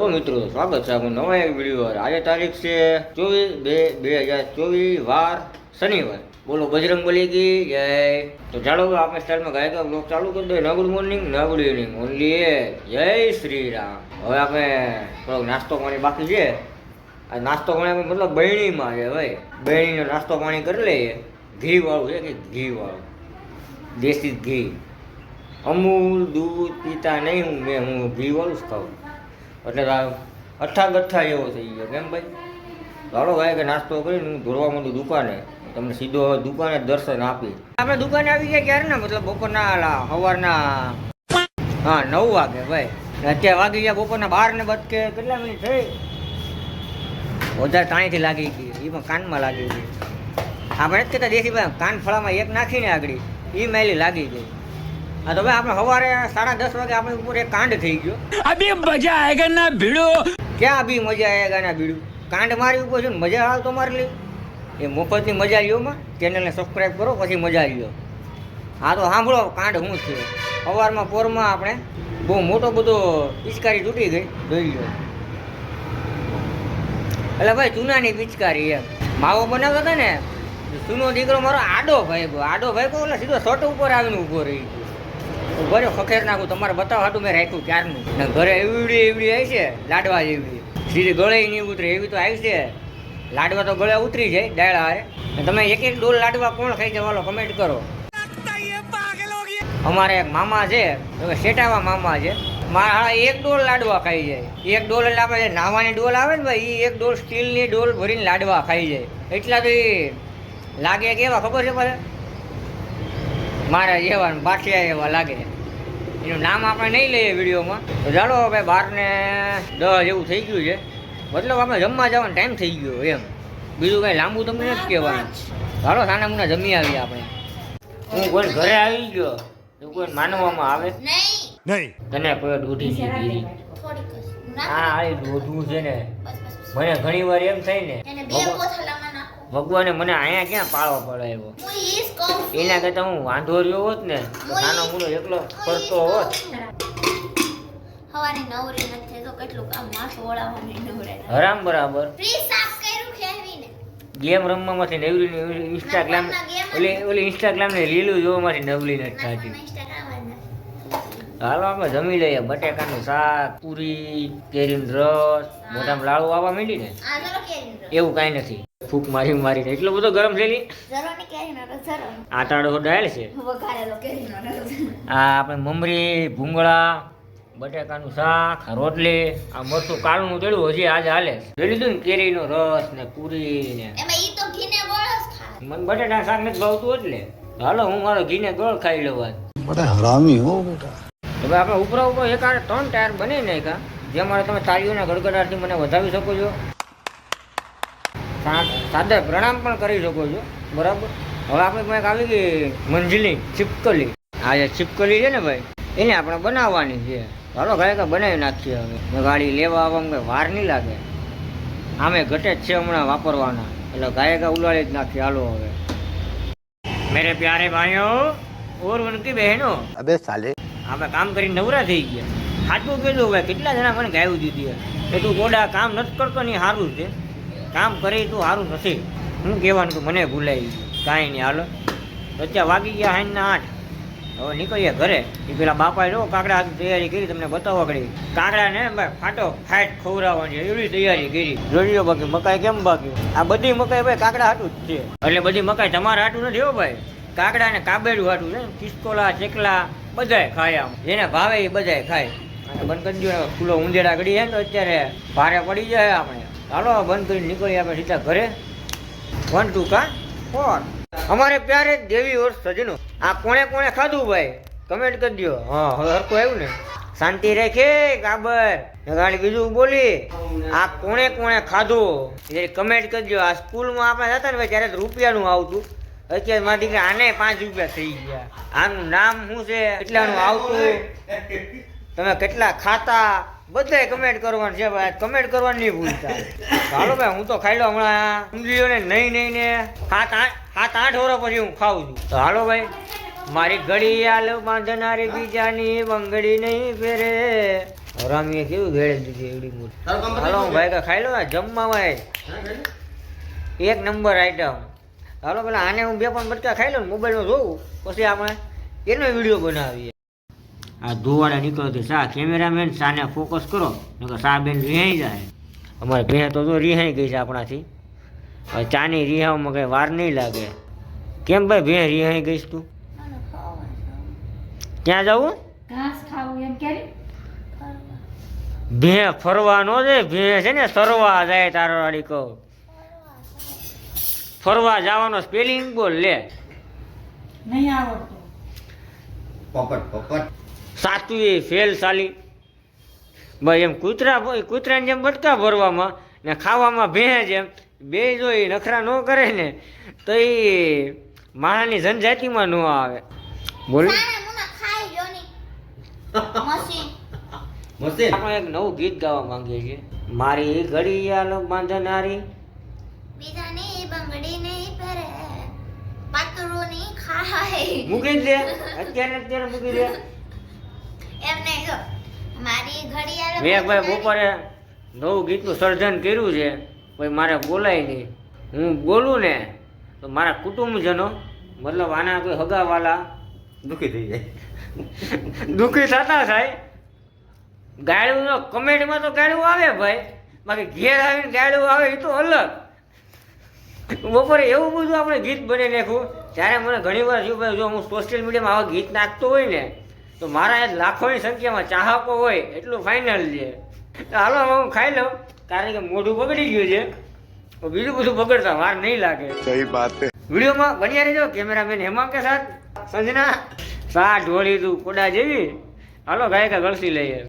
તો મિત્રો, સ્વાગત છે આપણું નવા એક વીડિયો આજે તારીખ છે ચોવીસ બે બે હજાર ચોવીસ, વાર શનિવાર. બોલો, બજરંગ બલી ગઈ જય. તો ચાલો આપણે સ્ટાઇલમાં ગાયકા બ્લોગ ચાલુ કરી દઈએ. ન ગુડ મોર્નિંગ ન ગુડ ઇવનિંગ ઓનલી એ. જય શ્રી રામ. હવે આપણે થોડોક નાસ્તો પાણી બાકી છે. આ નાસ્તો પાણી મતલબ બહેણીમાં છે ભાઈ. બહેણીનો નાસ્તો પાણી કરી લઈએ. ઘી વાળું છે કે ઘી વાળું દેશી ઘી. અમૂલ દૂધ, પીતા નહીં હું, મેં હું ઘી વાળું જ ખાઉં. એટલે અઠ્ઠા ગઠ્ઠા એવો થઈ ગયો કેમ ભાઈ? ચાલો ભાઈ, કે નાસ્તો કરીને હું ધોરવા માંડું દુકાને. તમને સીધો હવે દુકાને દર્શન આપી આપણે દુકાને આવી ગયા ક્યારે ને? મતલબ બપોરના સવારના, હા, નવ વાગે, ભાઈ. અત્યારે વાગી ગયા બપોરના બાર ને બતકે કે કેટલા મિનિટ થઈ? વધારે તાણીથી લાગી ગઈ. એ પણ કાનમાં લાગી ગઈ. આપણે જ કહેતા દેશી ભાઈ, કાન ફળામાં એક નાખીને આગળ. એ મેલી લાગી ગઈ. હા તો આપણે સવારે સાડા દસ વાગે આપણે ઉપર એક કાંડ થઈ ગયો. અભી મજા આયેગા ના ભીડો. ક્યાં અભી મજા આયેગા ના ભીડું? કાંડ મારી ઉપર છે મજા હાલ તો મારી લે. એ મફતની મજા લ્યોમાં ચેનલને સબસ્ક્રાઈબ કરો પછી મજા લ્યો. હા તો સાંભળો કાંડ હું છે? સવારમાં પોરમાં આપણે બહુ મોટો બધો પિચકારી તૂટી ગઈ. જોઈ લો એટલે ભાઈ ચૂનાની પિચકારી એમ. માવો બનાવતા હતા ને ચૂનો દીકરો મારો આડો ભાઈ આડો ભાઈ કહો સીધો શર્ટ ઉપર આવીને ઊભો રહી ગયો. ઘરે ખખેર નાખું, તમારે બતાવવા હાટું મેં રાખ્યું ક્યારનું? ઘરે એવડી એવડી આવી છે, લાડવા જેવડી સીધી ગળે નહીં ઉતરે, એવી તો આવી છે. લાડવા તો ગળે ઉતરી જાય ડાયળા હારે. તમે એક એક ડોલ લાડવા કોણ ખાઈ જાય વાલો કમેન્ટ કરો. અમારે એક મામા છે શેટાવા મામા છે. મારા એક ડોલ લાડવા ખાઈ જાય. એક ડોલ એટલે આપણે નાવાની ડોલ આવે ને ભાઈ એ એક ડોલ સ્ટીલની ડોલ ભરીને લાડવા ખાઈ જાય. એટલા તો એ લાગે કેવા, ખબર છે પાછા? મારા જેવા બાઠિયા એવા લાગે. એનું નામ આપણે નહીં લઈએ વિડીયોમાં. તો ચાલો હવે બારને દસ જેવું થઈ ગયું છે. મતલબ આપણે જમવા જવાનો ટાઈમ થઈ ગયો એમ. બીજું કાંઈ લાંબુ તમને નથી કહેવાનું. ચાલો સાને મુના જમી આવીએ આપણે. હું કોઈ ઘરે આવી ગયો તો કોઈ માનવામાં આવે. નહીં. તને કોઈ દૂધી છે ગીરી હા એ દોધવું છે ને. બસ, બસ, બસ. મને ઘણી વાર એમ થાય ને. એને બે ભગવાન- મને અહીંયા ક્યાં પાળવો પડાવ્યો. એના કરતા હું વાંધો રહ્યો હોત ને નાનો મુનો એકલો ફરતો હોત. હવારે નવરી નથી તો કેટલું કામ માથું ઓળાવવાની નવરે હરામ બરાબર. ગેમ રમવામાંથી નવરી ઇન્સ્ટાગ્રામ ઓલી ઓલી ઇન્સ્ટાગ્રામ ને લીલું જોવામાંથી નવલી નથી થતી. હાલો આપણે જમી લઈએ. બટેકાનું શાક પૂરી કેરીનો રસ મોઢામાં લાડુ આવવા માંડી ને. એવું કાંઈ નથી. ફૂક મારી મારી એટલો બધો ગરમ છે આટાડો ડાયલ છે. આ આપણે મમરી ભૂંગળા બટાકાનું શાક રોટલી આ મરચું કાળું તેડું હજી આજે હાલે જોઈ લીધું ને કેરીનો રસ ને પૂરી ને. મને બટાકા શાક નથી ભાવતું એટલે. હાલો હું મારો ઘીને ગોળ ખાઈ લેવા આજ. બટા હરામી હો બેટા. હવે આપણે ઉપર ઉપર એક ત્રણ ટાયર બની નાખ્યા જે મારે તમે તાળીઓના ગડગડાટથી મને વધાવી શકો છો. સાદર પ્રણામ પણ કરી શકો છો. બરાબર? હવે આપણે કંઈક આવી ગઈ મંજલી છીપકલી આ જે છીપકલી છે ને ભાઈ એને આપણે બનાવવાની છે. ચાલો ખરેખર બનાવી નાખીએ હવે. ગાડી લેવા આવવામાં કંઈ વાર નહીં લાગે. આમે ઘટે જ છે હમણાં વાપરવાના. એટલે ગાયકા ઉલાળી જ નાખી હાલો હવે. મેરે પ્યારે ભાઈઓ ઓર વનકી બહેનો. અબે સાલે. આપણે કામ કરીને નવરા થઈ ગયા. સાચું કીધું હવે કેટલા જણા મને ગાયું દીધી એ તું ગોડા કામ નથી કરતો નહીં સારું છે. કામ કરે તું સારું નથી હું કહેવાનું તું મને ભૂલાઈ ગયું કાંઈ નહીં, હાલો. તો વાગી ગયા હાઈના આઠ. હવે નીકળીએ ઘરે. એ પેલા બાપાએ જો કાકડા તૈયારી કરી, તમને બતાવવા કરી ભાઈ ફાટો ફાટ ખવડાવવાની એવી તૈયારી કરી. જોડીઓ બાકી, મકાઈ કેમ બાકી? આ બધી મકાઈ ભાઈ કાકડા હાટું જ છે. એટલે બધી મકાઈ તમારા હાટું નથી હો ભાઈ. કાકડા ને કાબેડું હાટું છે. કિસ્કોલા ચેકલા, બધાય ખાય આમ. જેને ભાવે એ બધાય ખાય. અને બનકંજીઓ ફૂલો ઊંધેડા ગળી છે ને અત્યારે ભારે પડી જાય આપણે. ચાલો બંધ કરી નીકળીએ આપણે સીધા ઘરે. વન ટુ કા? ફોર અમારે પ્યારે દેવી ઓર સજનો. આ કોણે કોણે ખાધું ભાઈ? કમેન્ટ કરી દો હા, હવે હરખું આવ્યું ને. શાંતિ રાખે કાબર ગાડી બીજું બોલી. આ કોણે કોણે ખાધું? એ કમેન્ટ કરી દો આ સ્કૂલમાં આપણે હતા ને ભાઈ, ત્યારે રૂપિયાનું આવતું. અત્યારે મારી દીકરા આને પાંચ રૂપિયા થઈ ગયા. આનું નામ શું છે? કેટલાનું આવતું. તમે કેટલા ખાતા? બધાય કમેન્ટ કરવાનું છે ભાઈ. કમેન્ટ કરવાનું નહીં ભૂલતા. હાલો ભાઈ હું તો ખાઈ લો હમણાં. સમજી ને નહીં નહીં ને. સાત આઠ સાત આઠ વર્ષ પછી હું ખાઉં છું. તો હાલો ભાઈ મારી ઘડિયાળ બાંધનારી બીજાની બંગડી નહીં ફેરે રામીએ કેવું ભેળે દીધી એવડી મોટી. હાલો હું ભાઈ કા ખાઈ લો. આ જમવામાં એક નંબર આઈટમ હાલો પેલા આને હું બે પણ બટકા ખાઈ લઉં મોબાઈલમાં જોઉં. પછી આપણે એનો વીડિયો બનાવીએ. આ ધુવાડા નીકળતી સા કેમેરામેન સાને ફોકસ કરો નકર સા બેન રિહાઈ જાય. અમારે ભેહ તો જો રિહાઈ ગઈ છે આપણાથી. હવે ચાની રિહાવમાં કંઈ વાર નહીં લાગે. કેમ ભાઈ ભેહ રિહાઈ ગઈશ તું. ક્યાં જવું? ઘાસ ખાવું એમ ક્યારે ફરવા. ભે ફરવા છે ભે છે ને સરવા જાય તારો વાળી કહો. ફરવા જવાનો સ્પેલિંગ બોલ લે. નહીં આવડતો. પપટ પોપટ. સાચું એ ફેલ સાલી. ભાઈ એમ કૂતરા કૂતરાની જેમ બટકા ભરવામાં ને ખાવામાં ભેંજ જેમ બે જો એ નખરા ન કરે ને તો એ માણાની જનજાતિમાં ન આવે. બોલ. આપણે એક નવું ગીત ગાવા માંગીએ છીએ મારી ઘડિયાળ બાંધનારી. બીજાની બંગડી નહીં પહેરે પાતળું નહીં ખાય. મૂકી દે. અત્યારે અત્યારે મૂકી દે. એમ મારી ઘડિયાળ મેં ભાઈ બપોરે નવું ગીતનું સર્જન કર્યું છે ભાઈ મારે બોલાય નહીં. હું બોલું ને તો મારા કુટુંબજનો મતલબ આના કોઈ હગાવાલા દુઃખી થઈ જાય. દુઃખી થતા થાય. ગાળું કમેન્ટમાં તો ગાળું આવે ભાઈ. બાકી ઘેર આવીને ગાળું આવે એ તો અલગ. બપોરે એવું બધું આપણે ગીત બની નાખ્યું. ત્યારે મને ઘણી વાર જો હું સોશિયલ મીડિયામાં આવા ગીત નાખતો હોય ને તો મારા લાખોની સંખ્યામાં ચાહકો હોય એટલું ફાઇનલ છે. હાલો હું ખાઈ લઉં. કારણ કે મોઢું બગડી ગયું છે. બીજું બધું બગડતા વાર નહીં લાગે. સહી વાત વિડીયોમાં બન્યા રહેજો કેમેરામેન હેમાંગ કે સાથ. સંજના સા ઢોળી તું કોડા જેવી. હાલો ગાયકા ગળસી લઈએ.